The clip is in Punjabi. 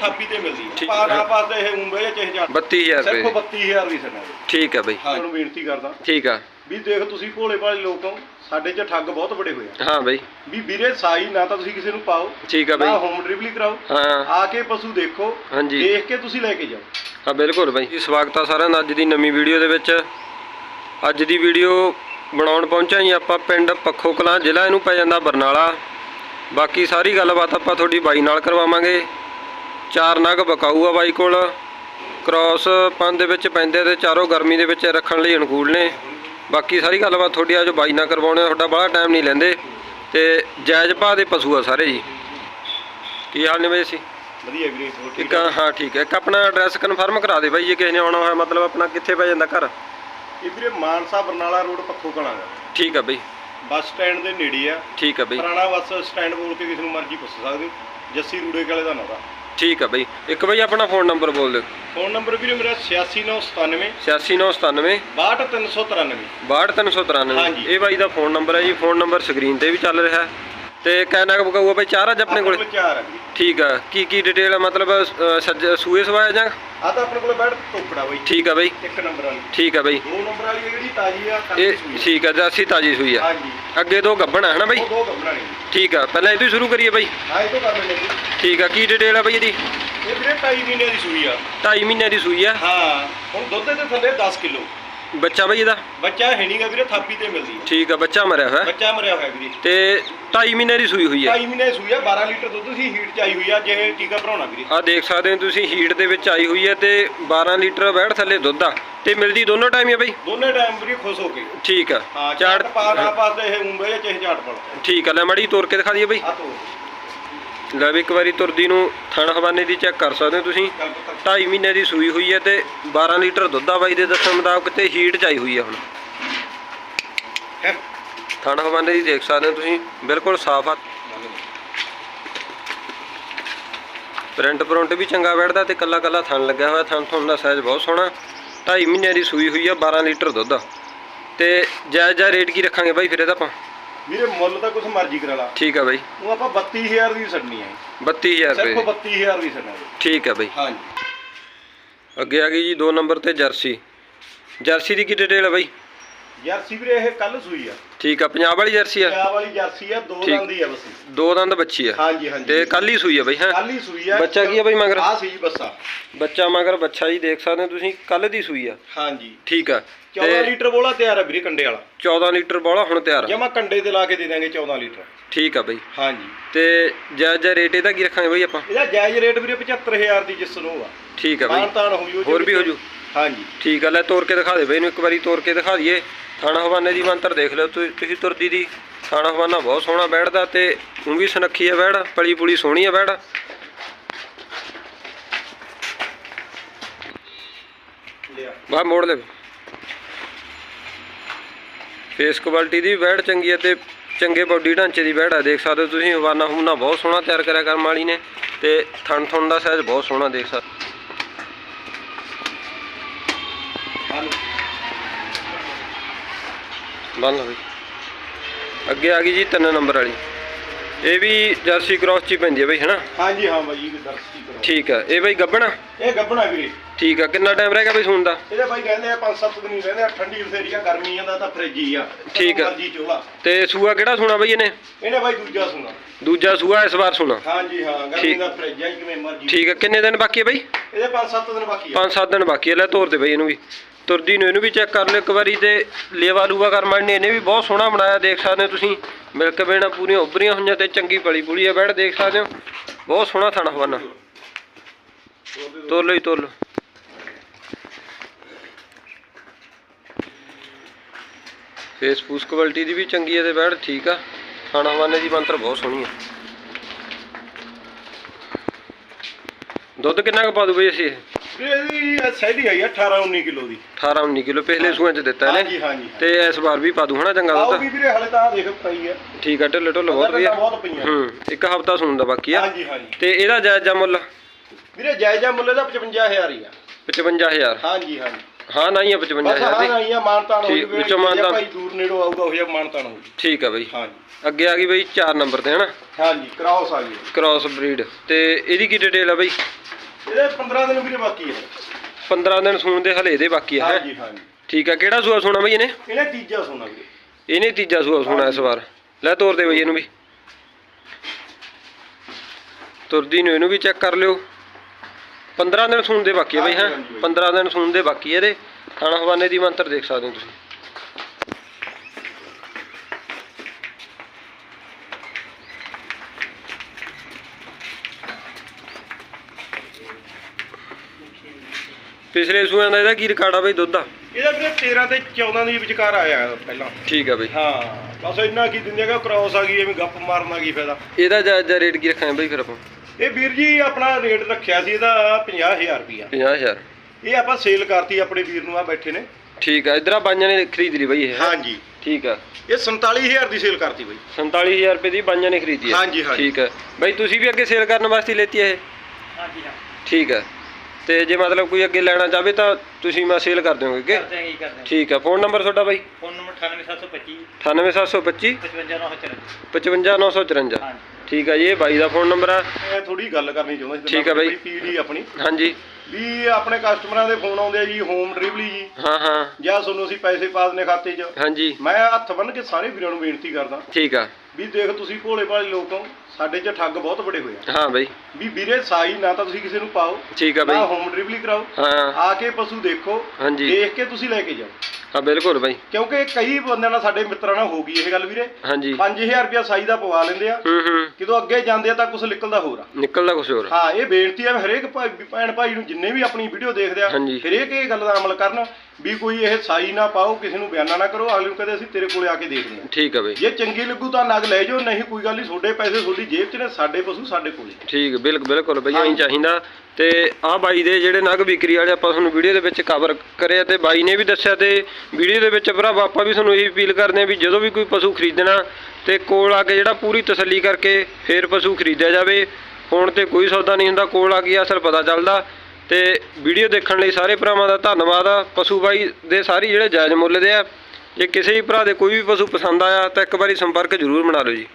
ਥਾਪੀ ਤੇ ਮਿਲਦੀ ਹੈ। ਠੀਕ। ਪਾਣਾ ਪਾਸਦੇ ਇਹ ਉਂਬੇ ਚ ਇਹ ਜਾਣ 32000 ਸਿਰਫ ਰੁਪਏ 32000 ਦੀ ਸਣਾ ਠੀਕ ਆ ਬਈ। ਤੁਹਾਨੂੰ ਬੇਨਤੀ ਕਰਦਾ। ਠੀਕ ਆ। ਵੀ ਦੇਖ ਤੁਸੀਂ ਭੋਲੇ ਭਾਲੇ ਲੋਕ ਹੋ ਸਾਡੇ ਚ ਠੱਗ ਬਹੁਤ ਬੜੇ ਹੋਏ ਆ। ਹਾਂ ਬਈ। ਵੀ ਵੀਰੇ ਸਾਈ ਨਾ ਤਾਂ ਤੁਸੀਂ ਕਿਸੇ ਨੂੰ ਪਾਓ ਠੀਕ ਆ ਨਾ ਬਈ ਹੋਮ ਡਿਲੀਵਰੀ ਕਰਾਓ ਹਾਂ। ਆ ਕੇ ਪਸ਼ੂ ਦੇਖੋ ਹਾਂਜੀ। ਦੇਖ ਕੇ ਤੁਸੀਂ ਲੈ ਕੇ ਜਾਓ। ਹਾਂ ਬਿਲਕੁਲ ਬਾਈ। ਜੀ ਸਵਾਗਤ ਆ ਸਾਰਿਆਂ ਦਾ ਅੱਜ ਦੀ ਨਵੀਂ ਵੀਡੀਓ ਦੇ ਵਿੱਚ। ਅੱਜ ਦੀ ਵੀਡੀਓ ਬਣਾਉਣ ਪਹੁੰਚਿਆ ਜੀ ਆਪਾਂ ਪਿੰਡ ਪੱਖੋ ਕਲਾਂ ਜ਼ਿਲ੍ਹਾ ਇਹਨੂੰ ਪੈ ਜਾਂਦਾ ਬਰਨਾਲਾ। ਬਾਕੀ ਸਾਰੀ ਗੱਲਬਾਤ ਆਪਾਂ ਤੁਹਾਡੀ ਬਾਈ ਨਾਲ ਕਰਵਾਵਾਂਗੇ। ਚਾਰ ਨਗ ਬਕਾਊ ਆ ਬਾਈ ਕੋਲ। ਕ੍ਰਾਸ ਪੰਨ ਦੇ ਵਿੱਚ ਪੈਂਦੇ ਤੇ ਚਾਰੋਂ ਗਰਮੀ ਦੇ ਵਿੱਚ ਰੱਖਣ ਲਈ ਅਨੁਕੂਲ ਨੇ। ਬਾਕੀ ਸਾਰੀ ਗੱਲਬਾਤ ਤੁਹਾਡੀ ਅੱਜ ਬਾਈ ਨਾਲ ਕਰਵਾਉਣੇ ਆ, ਤੁਹਾਡਾ ਬੜਾ ਟਾਈਮ ਨਹੀਂ ਲੈਂਦੇ। ਤੇ ਜਾਇਜ਼ ਭਾਅ ਦੇ ਪਸ਼ੂ ਆ ਸਾਰੇ ਜੀ। ਕੀ ਹਾਲ ਨੇ ਬਾਈ ਅਸੀਂ ਵਧੀਆ ਵੀਰੇ ਹੋਰ ਠੀਕ ਇੱਕ ਹਾਂ ਠੀਕ ਹੈ ਇੱਕ ਆਪਣਾ ਐਡਰੈਸ ਕਨਫਰਮ ਕਰਾ ਦੇ ਬਾਈ ਜੇ ਕਿਸੇ ਨੇ ਆਉਣਾ ਹੋਇਆ ਮਤਲਬ ਆਪਣਾ ਕਿੱਥੇ ਪੈ ਜਾਂਦਾ ਘਰ? ਇਹ ਵੀਰੇ ਮਾਨਸਾ ਬਰਨਾਲਾ ਰੋਡ ਪੱਖੋ ਕਲਾਂ ਦਾ। ਠੀਕ ਆ ਬਈ। ਬੱਸ ਸਟੈਂਡ ਦੇ ਨੇੜੇ ਆ। ਠੀਕ ਆ ਬਈ। ਪੁਰਾਣਾ ਬੱਸ ਸਟੈਂਡ ਬੋਲ ਕੇ ਕਿਸੇ ਨੂੰ ਮਰਜ਼ੀ ਪੁੱਛ ਸਕਦੇ ਹੋ। ਜੱਸੀ ਰੂੜੇ ਕਾਲੇ ਦਾ ਨਾਮ ਠੀਕ ਆ ਬਈ। ਇੱਕ ਬਈ ਆਪਣਾ ਫੋਨ ਨੰਬਰ ਬੋਲ ਦਿਓ। ਫੋਨ ਨੰਬਰ ਵੀਰੇ ਮੇਰਾ 86997 86997 62393 62393 ਹਾਂਜੀ। ਇਹ ਬਾਈ ਦਾ ਫੋਨ ਨੰਬਰ ਹੈ ਜੀ। ਫੋਨ ਨੰਬਰ ਸਕਰੀਨ ਤੇ ਵੀ ਚੱਲ ਰਿਹਾ। ਹੈ ਤੇ ਕਹਿਣਾ ਕਿ ਬਕਾਊਗਾ ਬਈ ਚਾਰ ਅੱਜ ਆਪਣੇ ਕੋਲ? ਚਾਰ ਆ ਠੀਕ ਆ। ਕੀ ਕੀ ਡਿਟੇਲ ਆ? ਮਤਲਬ ਅ, ਸੱਜ ਸੂਏ ਸਵਾਇਆ ਜਾਂ? ਆ ਤਾਂ ਆਪਣੇ ਕੋਲ ਬੈਠ ਟੋਕੜਾ ਬਾਈ। ਠੀਕ ਆ ਬਈ। ਇੱਕ ਨੰਬਰ ਵਾਲੀ। ਠੀਕ ਆ ਬਈ। ਦੋ ਨੰਬਰ ਵਾਲੀ ਜਿਹੜੀ ਤਾਜੀ ਆ ਕੱਲ੍ਹ ਇਹ ਸੂਈ ਆ। ਠੀਕ ਆ ਜਾਸੀ ਤਾਜੀ ਸੂਈ ਆ। ਹਾਂਜੀ। ਅੱਗੇ ਦੋ ਗੱਬਣ ਆ ਹਨਾ ਬਈ? ਉਹ ਦੋ ਗੱਬਣਾ ਨੇ ਠੀਕ ਆ। ਪਹਿਲਾਂ ਇਹ ਤੋਂ ਹੀ ਸ਼ੁਰੂ ਕਰੀਏ ਬਈ। ਹਾਂ ਇਹ ਤੋਂ ਕਰ ਲੈਂਦੇ ਜੀ। ਠੀਕ ਆ। ਕੀ ਡਿਟੇਲ ਆ ਬਈ ਇਹਦੀ? ਇਹ ਵੀਰੇ ਢਾਈ ਮਹੀਨੇ ਦੀ ਸੂਈ ਆ। 2.5 ਮਹੀਨੇ ਦੀ ਸੂਈ ਆ। ਹਾਂ। ਹੁਣ ਦੁੱਧ ਦੇ ਥੱਲੇ 10 ਕਿਲੋ। ਬੱਚਾ ਬਈ ਇਹਦਾ? ਬੱਚਾ ਹੈ ਨਹੀਂਗਾ ਵੀਰੇ ਥਾਪੀ ਤੇ ਮਿਲਦੀ ਹੈ ਠੀਕ ਆ ਬੱਚਾ ਮਰਿਆ ਹੋਇਆ। ਬੱਚਾ ਮਰਿਆ ਹੋਇਆ ਵੀਰੇ। ਤੇ 2.5 ਮਹੀਨੇ ਦੀ ਸੂਈ ਹੋਈ ਹੈ? ਢਾਈ ਮਹੀਨੇ ਦੀ ਸੂਈ ਆ 12 ਲੀਟਰ ਦੁੱਧ ਸੀ ਹੀਟ ਚ ਆਈ ਹੋਈ ਆ ਜੇ ਟੀਕਾ ਭਰਾਉਣਾ ਵੀਰੇ। ਆ ਦੇਖ ਸਕਦੇ ਹੋ ਤੁਸੀਂ ਹੀਟ ਦੇ ਵਿੱਚ ਆਈ ਹੋਈ ਹੈ ਤੇ 12 ਲੀਟਰ ਬੈਠ ਥੱਲੇ ਦੁੱਧ ਆ। ਤੇ ਮਿਲਦੀ ਦੋਨੋਂ ਟਾਈਮ ਹੀ ਆ ਬਈ? ਦੋਨੇ ਟਾਈਮ ਵੀਰੇ ਖੁਸ਼ ਹੋ ਕੇ। ਠੀਕ ਆ। ਹਾਂ ਚਾੜ ਚਾਟ ਪਾ ਨਾ ਇਹ ਉਂਬੇ ਚ ਇਹ ਝਾੜ ਪੜ ਠੀਕ ਆ ਲੈ ਮੜੀ ਤੋੜ ਕੇ ਦਿਖਾ ਦਈਏ ਬਈ। ਆ ਤੋ ਲੈ ਵੀ ਇੱਕ ਵਾਰੀ ਤੁਰਦੀ ਨੂੰ ਥਣ ਹਵਾਨੇ ਦੀ ਚੈੱਕ ਕਰ ਸਕਦੇ ਹੋ ਤੁਸੀਂ। ਚੱਲ ਪੁੱਤਰ 2.5 ਮਹੀਨੇ ਦੀ ਸੂਈ ਹੋਈ ਹੈ ਤੇ 12 ਲੀਟਰ ਦੁੱਧ ਆ ਬਾਈ ਦੇ ਦੱਸਣ ਮੁਤਾਬਕ ਤੇ ਹੀਟ ਚ ਆਈ ਹੋਈ ਹੈ ਹੁਣ। ਹੈ ਥਣ ਹਵਾਨੇ ਦੀ ਦੇਖ ਸਕਦੇ ਹੋ ਤੁਸੀਂ, ਬਿਲਕੁਲ ਸਾਫ਼ ਆ। ਪ੍ਰਿੰਟ ਪ੍ਰਿੰਟ ਵੀ ਚੰਗਾ ਬੈਠਦਾ ਤੇ ਕੱਲਾ ਕੱਲਾ ਥਣ ਲੱਗਿਆ ਹੋਇਆ, ਥਣ ਥਣ ਦਾ ਸਾਈਜ਼ ਬਹੁਤ ਸੋਹਣਾ। 2.5 ਮਹੀਨਿਆਂ ਦੀ ਸੂਈ ਹੋਈ ਆ 12 ਲੀਟਰ ਦੁੱਧ ਆ। ਤੇ ਜਾਇਜ਼ ਜਾਇਜ਼ ਰੇਟ ਕੀ ਰੱਖਾਂਗੇ ਬਾਈ ਫਿਰ ਇਹਦਾ ਆਪਾਂ? ਵੀਰੇ ਮੁੱਲ ਤਾਂ ਕੁਛ ਮਰਜ਼ੀ ਕਰਾ ਲਾ। ਠੀਕ ਆ ਬਾਈ। ਉਹ ਆਪਾਂ 32000 ਦੀ ਛੱਡਣੀ ਹੈ 32000 ਸਿਰਫ ਰੁਪਏ 32000 ਦੀ ਛੱਡਾਂਗੇ ਠੀਕ ਆ ਬਾਈ। ਹਾਂਜੀ। ਅੱਗੇ ਆ ਗਈ ਜੀ 2 ਨੰਬਰ ਤੇ ਜਰਸੀ। ਜਰਸੀ ਦੀ ਕੀ ਡਿਟੇਲ ਹੈ ਬਾਈ? ਜਰਸੀ ਵੀਰੇ ਇਹ ਕੱਲ ਸੂਈ ਆ। ਠੀਕ ਆ ਪੰਜਾਬ ਵਾਲੀ ਜਰਸੀ ਆ? ਪੰਜਾਬ ਵਾਲੀ ਜਰਸੀ ਆ ਦੋ ਠੀਕ। ਦੰਦ ਦੀ ਆ ਬਸ। ਦੋ ਦੰਦ ਬੱਚੀ ਆ। ਹਾਂਜੀ ਹਾਂਜੀ। ਤੇ ਕੱਲ ਹੀ ਸੂਈ ਆ ਬਾਈ ਹਾਂ? ਕੱਲ ਹੀ ਸੂਈ ਆ। ਬੱਚਾ ਕੀ ਆ ਬਾਈ ਮਗਰ? ਆ ਸੀ ਬੱਸਾ। ਬੱਚਾ ਮਗਰ ਬੱਚਾ ਜੀ ਦੇਖ ਸਕਦੇ ਹੋ ਤੁਸੀਂ ਕੱਲ ਦੀ ਸੂਈ ਆ। ਹਾਂਜੀ। ਠੀਕ ਆ। 14 ਤੇ ਲੀਟਰ ਬੋਲਾ ਤਿਆਰ ਆ ਵੀਰੇ ਕੰਡੇ ਵਾਲਾ। 14 ਲੀਟਰ ਬੋਲਾ ਹੁਣ ਤਿਆਰ ਆ। ਜਮਾ ਕੰਡੇ ਤੇ ਲਾ ਕੇ ਦੇ ਦਾਂਗੇ 14 ਲੀਟਰ। ਠੀਕ ਆ ਬਾਈ। ਹਾਂਜੀ। ਤੇ ਜਾਇਜ਼ ਜਾਇਜ਼ ਰੇਟ ਇਹਦਾ ਕੀ ਰੱਖਾਂਗੇ ਬਾਈ ਆਪਾਂ? ਇਹਦਾ ਜਾਇਜ਼ ਰੇਟ ਵੀਰੇ 75000 ਦੀ ਜਿਸ ਨੂੰ ਆ। ਠੀਕ ਆ ਬਾਈ। ਮਾਨਤਾਨ ਹੋ ਜੂ ਹੋਰ ਵੀ ਹੋ ਜੂ। ਹਾਂਜੀ। ਠੀਕ ਆ, ਲੈ ਤੋਰ ਕੇ ਦਿਖਾ ਦੇ ਬਾਈ, ਇਹਨੂੰ ਇੱਕ ਵਾਰੀ ਤੋੜ ਕੇ ਦਿਖਾ ਦਈਏ। ਥਾਣਾ ਹਵਾਨੇ ਦੀ ਮੰਤਰ ਦੇਖ ਲਿਓ ਤੁਸੀਂ ਤੁਸੀਂ ਤੁਰਦੀ ਦੀ। ਥਾਣਾ ਹਵਾਨਾ ਬਹੁਤ ਸੋਹਣਾ ਬੈਠਦਾ ਤੇ ਉਹ ਵੀ ਸੁਨੱਖੀ ਆ ਬੈੜ ਪਲੀ ਪੁਲੀ ਸੋਹਣੀ ਆ ਬੈੜ ਲਿਆ ਮੋੜ ਲੈ। ਫੇਸ ਕੁਆਲਿਟੀ ਦੀ ਬੈੜ ਚੰਗੀ ਹੈ ਤੇ ਚੰਗੇ ਬਾਡੀ ਢਾਂਚੇ ਦੀ ਬੈੜ ਆ। ਦੇਖ ਸਕਦੇ ਹੋ ਤੁਸੀਂ ਹਵਾਨਾ ਹੁਮਨਾ ਬਹੁਤ ਸੋਹਣਾ ਤਿਆਰ ਕਰਿਆ ਕਰਮ ਵਾਲੀ ਨੇ ਤੇ ਥਣ ਥਣ ਦਾ ਸਾਈਜ਼ ਬਹੁਤ ਸੋਹਣਾ ਦੇਖ ਸਕਦੇ ਹਾਲੋ ਬੰਨ ਲਓ ਅੱਗੇ ਆ ਗਈ ਜੀ ਤਿੰਨ ਨੰਬਰ ਵਾਲੀ। ਇਹ ਵੀ ਜਰਸੀ ਕ੍ਰਾਸ ਚ ਪੈਂਦੀ ਹੈ ਬਈ ਹੈਨਾ? ਹਾਂਜੀ ਹਾਂ ਬਾਈ ਇਹ ਦਰਸ਼ੀ ਕਰੋ ਠੀਕ ਆ। ਇਹ ਬਈ ਗੱਬਣਾ? ਇਹ ਗੱਬਣਾ ਵੀਰੇ। ਠੀਕ ਆ। ਕਿੰਨਾ ਟਾਈਮ ਰਹਿ ਗਿਆ ਬਈ ਸੂਣ ਦਾ? ਇਹਦੇ ਬਾਈ ਕਹਿੰਦੇ ਆ 5-7 ਦਿਨ ਹੀ ਰਹਿੰਦੇ ਆ ਠੰਡੀ ਬਥੇਰੀ ਆ ਗਰਮੀਆਂ ਦਾ ਤਾਂ ਫ੍ਰਿਜ ਹੀ ਆ। ਠੀਕ ਆ। ਤੇ ਸੂਆ ਕਿਹੜਾ ਸੂਣਾ ਬਈ ਇਹਨੇ? ਇਹਨੇ ਬਾਈ ਦੂਜਾ ਸੁਣਾ। ਦੂਜਾ ਸੂਆ ਇਸ ਵਾਰ ਸੂਣਾ। ਹਾਂਜੀ ਹਾਂ ਗਰਮੀ। ਦਾ ਫ੍ਰਿਜ ਆ ਕਿਵੇਂ ਮਰਜ਼ੀ। ਠੀਕ ਆ। ਕਿੰਨੇ ਦਿਨ ਬਾਕੀ ਹੈ ਬਈ? ਇਹਦੇ 5-7 ਦਿਨ ਬਾਕੀ ਆ। 5-7 ਦਿਨ ਬਾਕੀ ਹੈ ਲੈ ਤੋਰ ਦੇ ਬਈ ਇਹਨੂੰ ਵੀ। ਤੁਰਦੀ ਨੂੰ ਇਹਨੂੰ ਵੀ ਚੈੱਕ ਕਰ ਲਓ ਇੱਕ ਵਾਰੀ ਤੇ ਲੇਵਾ ਲੂਵਾ ਕਰਮਣ ਨੇ ਇਹਨੇ ਵੀ ਬਹੁਤ ਸੋਹਣਾ ਬਣਾਇਆ, ਦੇਖ ਸਕਦੇ ਹੋ ਤੁਸੀਂ। ਮਿਲਕ ਵੇਣਾ ਪੂਰੀਆਂ ਉੱਭਰੀਆਂ ਹੋਈਆਂ ਤੇ ਚੰਗੀ ਪਲੀ ਪੁਲੀ ਆ ਬੈਠ, ਦੇਖ ਸਕਦੇ ਹੋ। ਬਹੁਤ ਸੋਹਣਾ ਥਣ ਹਵਾਨਾ ਤੋਰ ਲਓ ਜੀ ਤੋਰ ਫੇਸ ਫੂਸ ਕੁਆਲਿਟੀ ਦੀ ਵੀ ਚੰਗੀ ਹੈ ਤੇ ਬੈਠ, ਠੀਕ ਆ। ਥਾਣਾ ਹਵਾਨੇ ਦੀ ਮੰਤਰ ਬਹੁਤ ਸੋਹਣੀ ਆ। ਦੁੱਧ ਕਿੰਨਾ ਕੁ ਪਾ ਦੂ ਬਈ ਅਸੀਂ ਇਹ? ਇਹਦੀ ਸੈਲੀ ਆਈ ਆ 18-19 ਕਿਲੋ ਦੀ। 18 19 ਕਿਲੋ ਪਿਛਲੇ ਸੂਆਂ ਚ ਦਿੱਤਾ ਹਾਂਜੀ ਹਾਂਜੀ ਤੇ ਇਸ ਵਾਰ ਵੀ ਪਾ ਦੂ ਹਨਾ ਚੰਗਾ ਦੁੱਧ ਵੀ ਵੀਰੇ ਹਲੇ ਤਾਂ ਦੇਖ ਪਈ ਆ। ਠੀਕ ਆ ਢਿੱਲ ਢੁੱਲ ਬਹੁਤ ਵਧੀਆ। ਬਹੁਤ ਪਈਆਂ। ਹੂੰ ਇੱਕ ਹਫਤਾ ਸੂਣ ਦਾ ਬਾਕੀ ਆ। ਹਾਂਜੀ ਹਾਂਜੀ। ਤੇ ਇਹਦਾ ਜਾਇਜ਼ਾ ਮੁੱਲ? ਵੀਰੇ ਜਾਇਜ਼ਾ ਮੁੱਲ ਦਾ 55000 ਹੀ ਆ। 55000 ਹਾਂਜੀ ਹਾਂਜੀ। ਹਾਂ ਨਹੀਂ ਆ ਬਸ 55000 ਹਾਂ ਦੀ ਨਹੀਂ ਆ ਮਾਨਤਾਨ ਹੋ ਜੂਵੇ ਵਿੱਚੋਂ ਮਾਨਤਾਨ। ਭਾਈ ਦੂਰ ਨੇੜੋਂ ਆਊਗਾ ਉਹ ਜਿਹਾ ਮਾਨਤਾਨ ਹੋ ਜੂ ਠੀਕ ਆ ਬਈ। ਹਾਂਜੀ। ਅੱਗੇ ਆ ਗਈ ਬਈ 4 ਨੰਬਰ ਤੇ ਹਨਾ? ਹਾਂਜੀ ਕਰਾਉਸ ਆ ਗਈ। Cross breed. ਤੇ ਇਹਦੀ ਕੀ ਡਿਟੇਲ ਆ ਬਈ? ਇਹਦੇ 15 ਦਿਨ ਵੀਰੇ ਬਾਕੀ ਹੈ। 15 ਦਿਨ ਸੂਣ ਦੇ ਹਲੇ ਦੇ ਬਾਕੀ ਹੈ। ਹਾਂਜੀ ਹਾਂਜੀ। ਠੀਕ ਆ ਕਿਹੜਾ ਸੂਆ ਸੋਣਾ ਬਈ ਇਹਨੇ? ਇਹਨੇ ਤੀਜਾ ਸੋਨਾ ਵੀਰੇ। ਇਹਨੇ ਤੀਜਾ ਸੂਆ ਸੋਣਾ ਇਸ ਵਾਰ। ਲੈ ਤੋਰ ਦੇ ਬਈ ਇਹਨੂੰ ਵੀ। ਤੁਰਦੀ ਨੂੰ ਇਹਨੂੰ ਵੀ ਚੈੱਕ ਕਰ ਲਿਓ। 15 ਦਿਨ ਸੂਣ ਦੇ ਬਾਕੀ ਆ ਬਈ ਹੈ? ਹਾਂਜੀ, ਹਾਂਜੀ। ਬਈ। 15 ਦਿਨ ਸੂਣ ਦੇ ਬਾਕੀ ਇਹਦੇ। ਖਾਣਾ ਹਵਾਨੇ ਦੀ ਮੰਤਰ ਦੇਖ ਸਕਦੇ ਹੋ ਤੁਸੀਂ। ਪਿਛਲੇ ਸੂਆਂ ਦਾ ਇਹਦਾ ਕੀ ਰਿਕਾਰਡ ਆ ਬਈ ਦੁੱਧ ਦਾ? ਇਹਦਾ ਵੀਰੇ 13 ਤੇ 14 ਦੇ ਵਿਚਕਾਰ ਆਇਆ ਪਹਿਲਾਂ। ਠੀਕ ਆ ਬਈ। ਹਾਂ ਬਸ ਇੰਨਾ ਕੀ ਦਿੰਦੇ ਹੈਗਾ ਕ੍ਰਾਸ ਆ ਗਈ ਐਵੇਂ ਗੱਪ ਮਾਰਨ ਕੀ ਫਾਇਦਾ? ਇਹਦਾ ਜਾ ਰੇਟ ਕੀ ਰੱਖਾਂ ਬਈ ਫਿਰ ਆਪਾਂ? ਇਹ ਵੀਰ ਜੀ ਆਪਣਾ ਰੇਟ ਰੱਖਿਆ ਸੀ ਇਹਦਾ 50000 ਰੁਪਿਆ 50000 ਇਹ ਆਪਾਂ ਸੇਲ ਕਰਤੀ ਆਪਣੇ ਵੀਰ ਨੂੰ ਆ ਬੈਠੇ ਨੇ। ਠੀਕ ਆ ਇਧਰ ਆ ਬਾਈਆਂ ਨੇ ਖਰੀਦ ਲਈ ਬਈ ਇਹ। ਹਾਂਜੀ। ਠੀਕ ਆ। ਇਹ 47000 ਦੀ ਸੇਲ ਕਰਤੀ ਬਈ। 47000 ਰੁਪਏ ਦੀ ਬਾਈਆਂ ਨੇ ਖਰੀਦੀ ਹੈ ਹਾਂਜੀ, ਹਾਂਜੀ। ਠੀਕ ਹੈ ਬਈ ਤੁਸੀਂ ਵੀ ਅੱਗੇ ਸੇਲ ਕਰਨ ਵਾਸਤੇ ਲੈਤੀ ਹੈ ਇਹ? ਹਾਂਜੀ ਹਾਂ। ਠੀਕ ਹੈ ਤੇ ਜੇ ਮਤਲਬ ਕੋਈ ਅੱਗੇ ਲੈਣਾ ਚਾਹਵੇ ਤਾਂ ਤੁਸੀਂ ਮੈਂ ਸੇਲ ਕਰ ਦਿਓਗੇ ਕਿ ਹਾਂ ਹਾਂ ਠੀਕ ਹੈ ਫੋਨ ਨੰਬਰ ਤੁਹਾਡਾ ਬਾਈ? ਫੋਨ ਨੰਬਰ 98725 98725 55954 55954 ਹਾਂਜੀ। ਠੀਕ ਹੈ ਜੀ ਇਹ ਬਾਈ ਦਾ ਫੋਨ ਨੰਬਰ ਆ। ਮੈਂ ਥੋੜੀ ਗੱਲ ਕਰਨੀ ਚਾਹੁੰਦਾ ਸੀ ਠੀਕ ਆ ਬਈ। ਪੀਡੀ ਆਪਣੀ। ਹਾਂਜੀ। ਵੀ ਆਪਣੇ ਕਸਟਮਰਾਂ ਦੇ ਫੋਨ ਆਉਂਦੇ ਆ ਜੀ ਹੋਮ ਡਿਲੀਵਰੀ ਜੀ। ਹਾਂ ਹਾਂ। ਜਾਂ ਤੁਹਾਨੂੰ ਅਸੀਂ ਪੈਸੇ ਪਾ ਦਿੰਦੇ ਖਾਤੇ 'ਚ। ਹਾਂਜੀ। ਮੈਂ ਹੱਥ ਬੰਨ ਕੇ ਸਾਰੇ ਵੀਰਾਂ ਨੂੰ ਬੇਨਤੀ ਕਰਦਾ। ਠੀਕ ਆ। ਵੀ ਦੇਖ ਤੁਸੀਂ ਭੋਲੇ ਭਾਲੇ ਲੋਕ ਹੋ ਸਾਡੇ 'ਚ ਠੱਗ ਬਹੁਤ ਬੜੇ ਹੋਏ ਆ। ਹਾਂ ਬਈ। ਵੀ ਵੀਰੇ ਸਾਈ ਨਾ ਤਾਂ ਤੁਸੀਂ ਕਿਸੇ ਨੂੰ ਪਾਓ ਠੀਕ ਆ ਨਾ ਬਈ। ਹੋਮ ਡਿਲੀਵਰੀ ਕਰਾਓ। ਹਾਂ। ਆ ਕੇ ਪਸ਼ੂ ਦੇਖੋ ਦੇਖ ਕੇ ਤੁਸੀਂ ਲੈ ਕੇ ਜਾਓ। ਹਾਂ ਬਿਲਕੁਲ ਬਾਈ। ਕਿਉਂਕਿ ਕਈ ਬੰਦਿਆਂ ਨਾਲ ਸਾਡੇ ਮਿੱਤਰਾਂ ਨਾਲ ਹੋ ਗਈ ਇਹ ਗੱਲ ਵੀਰੇ। ਹਾਂਜੀ। 5000 ਰੁਪਇਆ ਸਾਈ ਦਾ ਪਵਾ ਲੈਂਦੇ ਆ। ਹੂੰ ਹੂੰ। ਜਦੋਂ ਅੱਗੇ ਜਾਂਦੇ ਆ ਤਾਂ ਕੁਝ ਨਿਕਲਦਾ ਹੋਰ ਆ। ਨਿਕਲਦਾ ਕੁਛ ਹੋਰ ਹਾਂ ਇਹ ਬੇਨਤੀ ਵੀ ਹਰੇਕ ਭਾਈ ਭੈਣ ਭਾਈ ਨੂੰ ਜਿੰਨੇ ਵੀ ਆਪਣੀ ਵੀਡੀਓ ਦੇਖਦੇ ਆ ਹਾਂਜੀ। ਹਰੇਕ ਇਹ ਗੱਲ ਦਾ ਅਮਲ ਕਰਨ ਵੀ ਕੋਈ ਇਹ ਸਾਈ ਨਾ ਪਾਓ ਕਿਸੇ ਨੂੰ ਬਿਆਨਾ ਨਾ ਕਰੋ ਅਗਲੇ ਨੂੰ ਕਹਦੇ ਅਸੀਂ ਤੇਰੇ ਕੋਲੇ ਆ ਕੇ ਦੇਖਦੇ ਹਾਂ ਠੀਕ ਆ ਬਈ। ਜੇ ਚੰਗੀ ਲੱਗੂ ਤਾਂ ਨਗ ਲੈ ਜਾਓ ਨਹੀਂ ਕੋਈ ਗੱਲ ਨਹੀਂ ਤੁਹਾਡੇ ਪੈਸੇ ਤੁਹਾਡੀ ਜੇਬ 'ਚ ਨੇ ਸਾਡੇ ਪਸ਼ੂ ਸਾਡੇ ਕੋਲੇ। ਠੀਕ ਬਿਲਕੁਲ ਬਿਲਕੁਲ ਬਈ ਐਂ। ਚਾਹੀਦਾ ਤੇ ਆਹ ਬਾਈ ਦੇ ਜਿਹੜੇ ਨਗ ਵਿਕਰੀ ਵਾਲੇ ਆਪਾਂ ਤੁਹਾਨੂੰ ਵੀਡੀਓ ਦੇ ਵਿੱਚ ਕਵਰ ਕਰਿਆ ਤੇ ਬਾਈ ਨੇ ਵੀ ਦੱਸਿਆ ਤੇ ਵੀਡੀਓ ਦੇ ਵਿੱਚ ਭਰਾ ਆਪਾਂ ਵੀ ਤੁਹਾਨੂੰ ਇਹੀ ਅਪੀਲ ਕਰਦੇ ਆ ਵੀ ਜਦੋਂ ਵੀ ਕੋਈ ਪਸ਼ੂ ਖਰੀਦਣਾ ਤੇ ਕੋਲ ਆ ਕੇ ਜਿਹੜਾ ਪੂਰੀ ਤਸੱਲੀ ਕਰਕੇ ਫੇਰ ਪਸ਼ੂ ਖਰੀਦਿਆ ਜਾਵੇ ਫੋਨ ਤੇ ਕੋਈ ਸੌਦਾ ਨਹੀਂ ਹੁੰਦਾ, ਕੋਲ ਆ ਕੇ ਅਸਲ ਪਤਾ ਚੱਲਦਾ ਤੇ ਵੀਡੀਓ ਦੇਖਣ ਲਈ ਸਾਰੇ ਭਰਾਵਾਂ ਦਾ ਧੰਨਵਾਦ ਆ, ਪਸ਼ੂ ਬਾਈ ਦੇ ਸਾਰੇ ਜਿਹੜੇ ਜਾਇਜ਼ ਮੁੱਲ ਦੇ ਆ, ਜੇ ਕਿਸੇ ਵੀ ਭਰਾ ਦੇ ਕੋਈ ਵੀ ਪਸ਼ੂ ਪਸੰਦ ਆਇਆ ਤਾਂ ਇੱਕ ਵਾਰੀ ਸੰਪਰਕ ਜ਼ਰੂਰ ਬਣਾ ਲਓ ਜੀ।